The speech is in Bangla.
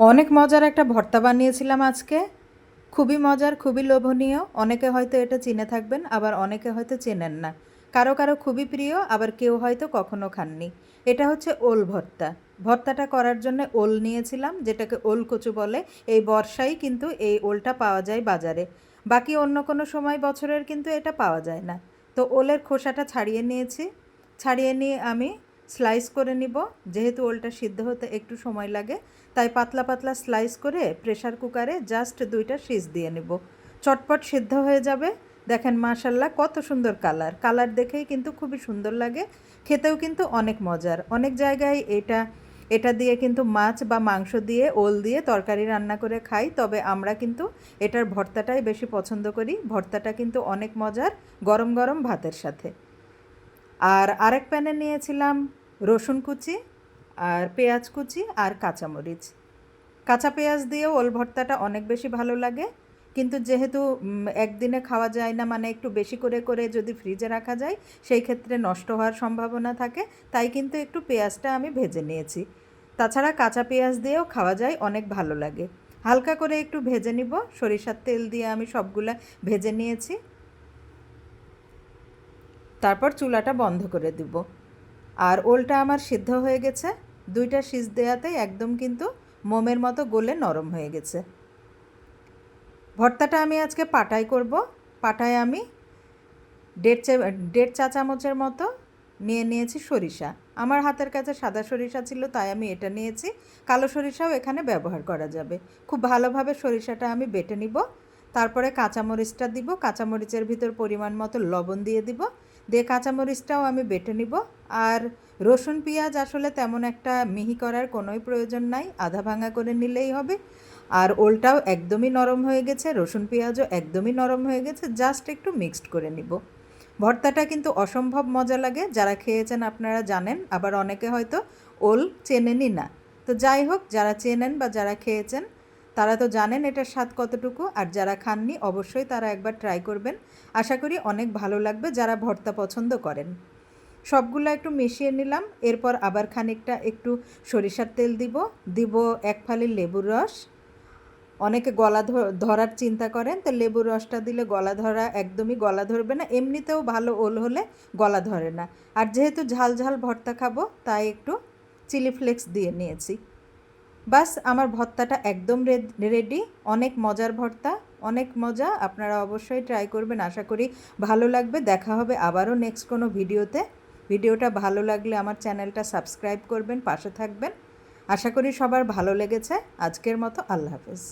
অনেক মজার একটা ভর্তা বানিয়েছিলাম আজকে। খুবই মজার, খুবই লোভনীয়। অনেকে হয়তো এটা চিনে থাকবেন, আবার অনেকে হয়তো চেনেন না। কারও কারও খুবই প্রিয়, আবার কেউ হয়তো কখনো খাননি। এটা হচ্ছে ওল ভর্তা। ভর্তাটা করার জন্য ওল নিয়েছিলাম, যেটাকে ওল কচু বলে। এই বর্ষায় কিন্তু এই ওলটা পাওয়া যায় বাজারে। বাকি অন্য কোনো সময় বছরের কিন্তু এটা পাওয়া যায় না। তো ওলের খোসাটা ছাড়িয়ে নিয়েছি। ছাড়িয়ে নিয়ে আমি স্লাইস করে নিব। যেহেতু ওলটা সিদ্ধ হতে একটু সময় লাগে, তাই পাতলা পাতলা স্লাইস করে প্রেশার কুকারে জাস্ট দুইটা সিজ দিয়ে নেব। চটপট সিদ্ধ হয়ে যাবে। দেখেন মাশাল্লাহ কত সুন্দর কালার। কালার দেখেই কিন্তু খুবই সুন্দর লাগে। খেতেও কিন্তু অনেক মজার। অনেক জায়গায় এটা এটা দিয়ে কিন্তু মাছ বা মাংস দিয়ে, ওল দিয়ে তরকারি রান্না করে খাই। তবে আমরা কিন্তু এটার ভর্তাটাই বেশি পছন্দ করি। ভর্তাটা কিন্তু অনেক মজার, গরম গরম ভাতের সাথে। আর আরেক প্যানে নিয়েছিলাম রসুন কুচি আর পেঁয়াজ কুচি আর কাঁচামরিচ। কাঁচা পেঁয়াজ দিয়েও ওল ভর্তাটা অনেক বেশি ভালো লাগে। কিন্তু যেহেতু একদিনে খাওয়া যায় না মানে একটু বেশি করে করে যদি ফ্রিজে রাখা যায়, সেই ক্ষেত্রে নষ্ট হওয়ার সম্ভাবনা থাকে। তাই কিন্তু একটু পেঁয়াজটা আমি ভেজে নিয়েছি। তাছাড়া কাঁচা পেঁয়াজ দিয়েও খাওয়া যায়, অনেক ভালো লাগে। হালকা করে একটু ভেজে নিব। সরিষার তেল দিয়ে আমি সবগুলা ভেজে নিয়েছি। তারপর চুলাটা বন্ধ করে দিব। আর ওলটা আমার সিদ্ধ হয়ে গেছে। দুইটা সিজ দেওয়াতেই একদম কিন্তু মোমের মতো গোলে নরম হয়ে গেছে। ভর্তাটা আমি আজকে পাটায় করব। পাটায় আমি দেড় চা দেড় চা চামচের মতো নিয়ে নিয়েছি সরিষা। আমার হাতের কাছে সাদা সরিষা ছিল, তাই আমি এটা নিয়েছি। কালো সরিষাও এখানে ব্যবহার করা যাবে। খুব ভালোভাবে সরিষাটা আমি বেটে নিব। তারপরে কাঁচামরিচটা দিব। কাঁচামরিচের ভিতর পরিমাণ মতো লবণ দিয়ে দিব। দিয়ে কাঁচামরিচটাও আমি বেটে নিব। আর রসুন, পেঁয়াজ আসলে তেমন একটা মিহি করার কোনোই প্রয়োজন নাই, আধা ভাঙা করে নিলেই হবে। আর ওলটাও একদমই নরম হয়ে গেছে, রসুন, পেঁয়াজও একদমই নরম হয়ে গেছে, জাস্ট একটু মিক্সড করে নিব। ভর্তাটা কিন্তু অসম্ভব মজা লাগে, যারা খেয়েছেন আপনারা জানেন, আবার অনেকে হয়তো ওল চেনেনই না। তো যাই হোক, যারা চেনেন বা যারা খেয়েছেন তারা তো জানেন এটার স্বাদ কতটুকু, আর যারা খাননি অবশ্যই তারা একবার ট্রাই করবেন। আশা করি অনেক ভালো লাগবে যারা ভর্তা পছন্দ করেন। সবগুলো একটু মিশিয়ে নিলাম, এরপর আবার খানিকটা একটু সরিষার তেল দিব দিব এক ফালি লেবুর রস। অনেকে গলা ধরার চিন্তা করেন, তো লেবুর রসটা দিলে গলা ধরা একদমই গলা ধরবে না, এমনিতেও ভালো ওল হলে গলা ধরে না। আর যেহেতু ঝাল ঝাল ভর্তা খাব, তাই একটু চিলি ফ্লেক্স দিয়ে নিয়েছি। বাস, আমার ভর্তাটা একদম রেডি অনেক মজার ভর্তা, অনেক মজা। আপনারা অবশ্যই ট্রাই করবেন। আশা করি ভালো লাগবে। দেখা হবে আবারও নেক্সট কোনো ভিডিওতে। ভিডিওটা ভালো লাগলে আমার চ্যানেলটা সাবস্ক্রাইব করবেন, পাশে থাকবেন। আশা করি সবার ভালো লেগেছে। আজকের মতো আল্লাহ হাফেজ।